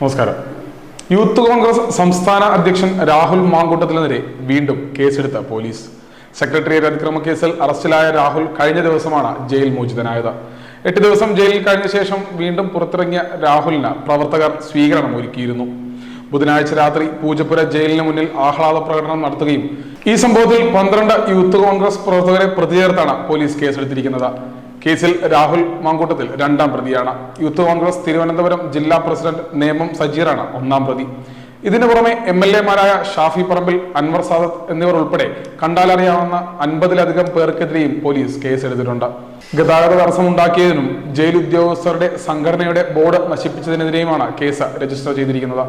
നമസ്കാരം. യൂത്ത് കോൺഗ്രസ് സംസ്ഥാന അധ്യക്ഷൻ രാഹുൽ മാങ്കൂട്ടത്തിനെതിരെ വീണ്ടും കേസെടുത്ത പോലീസ്. സെക്രട്ടേറിയറ്റ് അതിക്രമ കേസിൽ അറസ്റ്റിലായ രാഹുൽ കഴിഞ്ഞ ദിവസമാണ് ജയിൽ മോചിതനായത്. എട്ട് ദിവസം ജയിലിൽ കഴിഞ്ഞ ശേഷം വീണ്ടും പുറത്തിറങ്ങിയ രാഹുലിന് പ്രവർത്തകർ സ്വീകരണം ഒരുക്കിയിരുന്നു. ബുധനാഴ്ച രാത്രി പൂജപ്പുര ജയിലിന് മുന്നിൽ ആഹ്ലാദ പ്രകടനം നടത്തുകയും ഈ സംഭവത്തിൽ പന്ത്രണ്ട് യൂത്ത് കോൺഗ്രസ് പ്രവർത്തകരെ പ്രതി പോലീസ് കേസെടുത്തിരിക്കുന്നത്. കേസിൽ രാഹുൽ മാങ്കൂട്ടത്തിൽ രണ്ടാം പ്രതിയാണ്. യൂത്ത് കോൺഗ്രസ് തിരുവനന്തപുരം ജില്ലാ പ്രസിഡന്റ് നേമം സജീറാണ് ഒന്നാം പ്രതി. ഇതിനു പുറമെ എം എൽ എമാരായ ഷാഫി പറമ്പിൽ അൻവർ സാദത്ത് എന്നിവർ ഉൾപ്പെടെ കണ്ടാലറിയാവുന്ന അൻപതിലധികം പേർക്കെതിരെയും പോലീസ് കേസെടുത്തിട്ടുണ്ട്. ഗതാഗത തടസ്സമുണ്ടാക്കിയതിനും ജയിൽ ഉദ്യോഗസ്ഥരുടെ സംഘടനയുടെ ബോർഡ് നശിപ്പിച്ചതിനെതിരെയുമാണ് കേസ് രജിസ്റ്റർ ചെയ്തിരിക്കുന്നത്.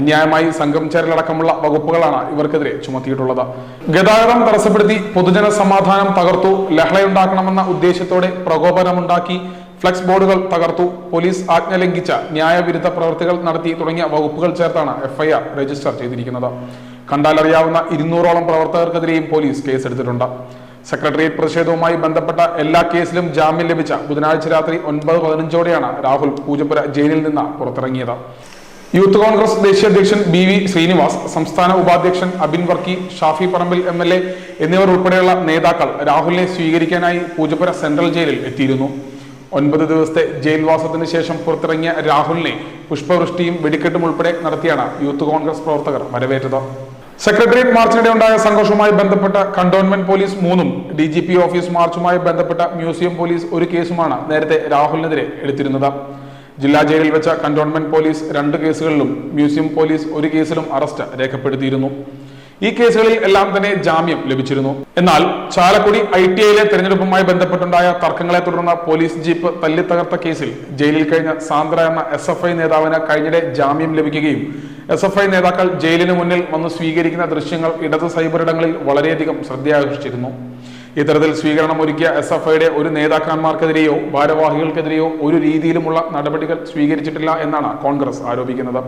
അന്യായമായി സംഘം ചേരലടക്കമുള്ള വകുപ്പുകളാണ് ഇവർക്കെതിരെ ചുമത്തിയിട്ടുള്ളത്. ഗതാഗതം തടസ്സപ്പെടുത്തി പൊതുജന സമാധാനം തകർത്തു ലഹളയുണ്ടാക്കണമെന്ന ഉദ്ദേശത്തോടെ പ്രകോപനമുണ്ടാക്കി ഫ്ലക്സ് ബോർഡുകൾ തകർത്തു. പോലീസ് ആജ്ഞ ലംഘിച്ച ന്യായവിരുദ്ധ പ്രവൃത്തികൾ നടത്തി തുടങ്ങിയ വകുപ്പുകൾ ചേർത്താണ് എഫ്ഐആർ രജിസ്റ്റർ ചെയ്തിരിക്കുന്നത്. കണ്ടാലറിയാവുന്ന ഇരുന്നൂറോളം പ്രവർത്തകർക്കെതിരെയും പോലീസ് കേസെടുത്തിട്ടുണ്ട്. സെക്രട്ടേറിയറ്റ് പ്രതിഷേധവുമായി ബന്ധപ്പെട്ട എല്ലാ കേസിലും ജാമ്യം ലഭിച്ച ബുധനാഴ്ച രാത്രി ഒൻപത് പതിനഞ്ചോടെയാണ് രാഹുൽ പൂജപ്പുര ജയിലിൽ നിന്ന് പുറത്തിറങ്ങിയത്. യൂത്ത് കോൺഗ്രസ് ദേശീയ അധ്യക്ഷൻ ബി വി ശ്രീനിവാസ് സംസ്ഥാന ഉപാധ്യക്ഷൻ Abin Varkey Shafi Parambil M L A എന്നിവർ ഉൾപ്പെടെയുള്ള നേതാക്കൾ രാഹുലിനെ സ്വീകരിക്കാനായി പൂജപ്പുര സെൻട്രൽ ജയിലിൽ എത്തിയിരുന്നു. ഒൻപത് ദിവസത്തെ ജയിൽവാസത്തിന് ശേഷം പുറത്തിറങ്ങിയ രാഹുലിനെ പുഷ്പവൃഷ്ടിയും വെടിക്കെട്ടും ഉൾപ്പെടെ നടത്തിയാണ് യൂത്ത് കോൺഗ്രസ് പ്രവർത്തകർ വരവേറ്റത്. സെക്രട്ടേറിയറ്റ് മാർച്ചിനിടെ ഉണ്ടായ സംഘർഷവുമായി ബന്ധപ്പെട്ട കണ്ടോൺമെന്റ് പോലീസ് മൂന്നും ഡി ജി പി ഓഫീസ് മാർച്ചുമായി ബന്ധപ്പെട്ട മ്യൂസിയം പോലീസ് ഒരു കേസുമാണ് നേരത്തെ രാഹുലിനെതിരെ എടുത്തിരുന്നത്. ജില്ലാ ജയിലിൽ വെച്ച കണ്ടോൺമെന്റ് പോലീസ് രണ്ട് കേസുകളിലും മ്യൂസിയം പോലീസ് ഒരു കേസിലും അറസ്റ്റ് രേഖപ്പെടുത്തിയിരുന്നു. ഈ കേസുകളിൽ എല്ലാം തന്നെ ജാമ്യം ലഭിച്ചിരുന്നു. എന്നാൽ ചാലക്കുടി ഐ ടി ഐയിലെ തെരഞ്ഞെടുപ്പുമായി ബന്ധപ്പെട്ടുണ്ടായ തർക്കങ്ങളെ തുടർന്ന് പോലീസ് ജീപ്പ് തല്ലിത്തകർത്ത കേസിൽ ജയിലിൽ കഴിഞ്ഞ സാന്ദ്ര എന്ന എസ് എഫ് ഐ നേതാവിന് കഴിഞ്ഞിടെ ജാമ്യം ലഭിക്കുകയും എസ് എഫ് ഐ നേതാക്കൾ ജയിലിന് മുന്നിൽ വന്ന് സ്വീകരിക്കുന്ന ദൃശ്യങ്ങൾ ഇടത് സൈബറിടങ്ങളിൽ വളരെയധികം ശ്രദ്ധയാകർഷിച്ചിരുന്നു. ഇത്തരത്തിൽ സ്വീകരണം ഒരുക്കിയ എസ് എഫ് ഐയുടെ ഒരു നേതാക്കന്മാർക്കെതിരെയോ ഭാരവാഹികൾക്കെതിരെയോ ഒരു രീതിയിലുമുള്ള നടപടികൾ സ്വീകരിച്ചിട്ടില്ല എന്നാണ് കോൺഗ്രസ് ആരോപിക്കുന്നത്.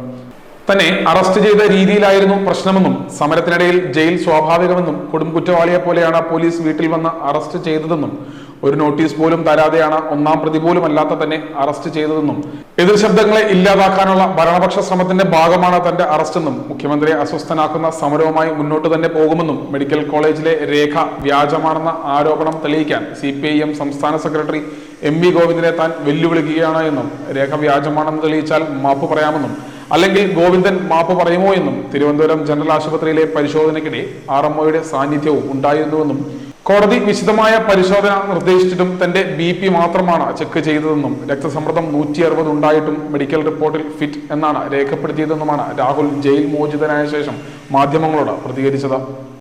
തന്നെ അറസ്റ്റ് ചെയ്ത രീതിയിലായിരുന്നു പ്രശ്നമെന്നും സമരത്തിനിടയിൽ ജയിൽ സ്വാഭാവികമെന്നും കൊടും കുറ്റവാളിയെ പോലെയാണ് പോലീസ് വീട്ടിൽ വന്ന് അറസ്റ്റ് ചെയ്തതെന്നും ഒരു നോട്ടീസ് പോലും തരാതെയാണ് ഒന്നാം പ്രതി പോലും അല്ലാത്ത തന്നെ അറസ്റ്റ് ചെയ്തതെന്നും എതിർ ശബ്ദങ്ങളെ ഇല്ലാതാക്കാനുള്ള ഭരണപക്ഷ ശ്രമത്തിന്റെ ഭാഗമാണ് തന്റെ അറസ്റ്റെന്നും മുഖ്യമന്ത്രിയെ അസ്വസ്ഥനാക്കുന്ന സമരവുമായി മുന്നോട്ട് തന്നെ പോകുമെന്നും മെഡിക്കൽ കോളേജിലെ രേഖ വ്യാജമാണെന്ന ആരോപണം തെളിയിക്കാൻ സി സംസ്ഥാന സെക്രട്ടറി എം വി ഗോവിന്ദനെ താൻ വെല്ലുവിളിക്കുകയാണ് എന്നും രേഖ വ്യാജമാണെന്ന് തെളിയിച്ചാൽ മാപ്പ് പറയാമെന്നും അല്ലെങ്കിൽ ഗോവിന്ദൻ മാപ്പ് പറയുമോ എന്നും തിരുവനന്തപുരം ജനറൽ ആശുപത്രിയിലെ പരിശോധനയ്ക്കിടെ ആർ എം ഒയുടെ സാന്നിധ്യവും ഉണ്ടായിരുന്നുവെന്നും കോടതി വിശദമായ പരിശോധന നിർദ്ദേശിച്ചിട്ടും തന്റെ ബി പി മാത്രമാണ് ചെക്ക് ചെയ്തതെന്നും രക്തസമ്മർദ്ദം നൂറ്റി അറുപത് ഉണ്ടായിട്ടും മെഡിക്കൽ റിപ്പോർട്ടിൽ ഫിറ്റ് എന്നാണ് രേഖപ്പെടുത്തിയതെന്നുമാണ് രാഹുൽ ജയിൽ മോചിതനായ ശേഷം മാധ്യമങ്ങളോട് പ്രതികരിച്ചത്.